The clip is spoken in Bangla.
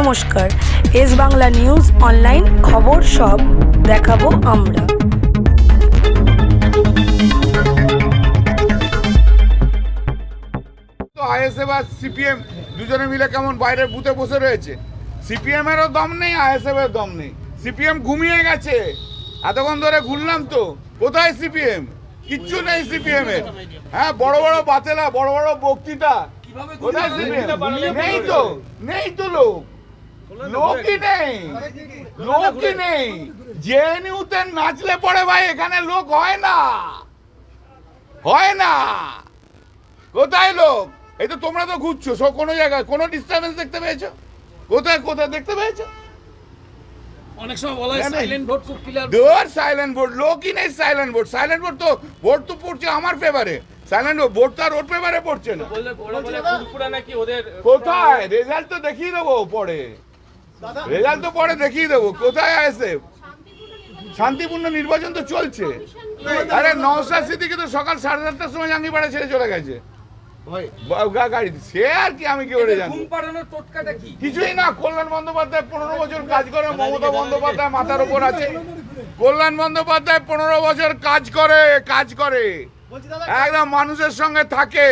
নমস্কার। এস বাংলা নিউজ অনলাইন খবর সব দেখাবো আমরা। তো আইএসএফ আর সিপিএম দুজনে মিলে কেমন বাইরের বুথে বসে রয়েছে? সিপিএম এরও দম নেই আইএসএফ এর দম নেই। সিপিএম ঘুমিয়ে গেছে। এতক্ষণ ধরে ঘুরলাম তো। কোথায় সিপিএম? কিচ্ছু নেই সিপিএম এর হ্যাঁ বড় বড় বাতেলা বড় বড় বক্তৃতা। কোথায় সিপিএম? নেই তো নেই তো লোক। লোকই নেই লোকই নেই। জেএনইউতে নাচলে পরে ভাই এখানে লোক হয় না। হয় না। কোথায় লোক? এই তো তোমরা তো ঘুরছো সব কোনো জায়গায় কোনো ডিস্টারবেন্স দেখতে পেয়েছ? কোথায় কোথায় দেখতে পেয়েছ? অনেক সময় বলা হয় না, না। সাইলেন্ট ভোট খুব ক্লিয়ার ডোর সাইলেন্ট ভোট লোকই নেই সাইলেন্ট ভোট সাইলেন্ট ভোট তো ভোট তো পড়ছে আমার ফেভারে সাইলেন্ট ভোট তো আর ওর ফেভারে পড়ছে না। কোথায়? রেজাল্ট তো দেখিয়ে দেবো পরে। রেজাল্ট তো পরে দেখিয়ে দেবো। কোথায় আসে শান্তিপূর্ণ নির্বাচন তো চলছে। আরে নওশাদ সিদ্দিকি তো সকাল সাড়ে সাতটার সময় জাঙ্গিপাড়া ছেড়ে চলে গেছে। গাড়ি। সে আর কি আমি কি করে জানি? ঘুম পাড়ানোর টোটকাটা কি কিছুই না কল্যাণ বন্দ্যোপাধ্যায় পনেরো বছর কাজ করে মমতা বন্দ্যোপাধ্যায় মাথার উপর আছে। কল্যাণ বন্দ্যোপাধ্যায় পনেরো বছর কাজ করে কাজ করে। একদম মানুষের সঙ্গে থাকে।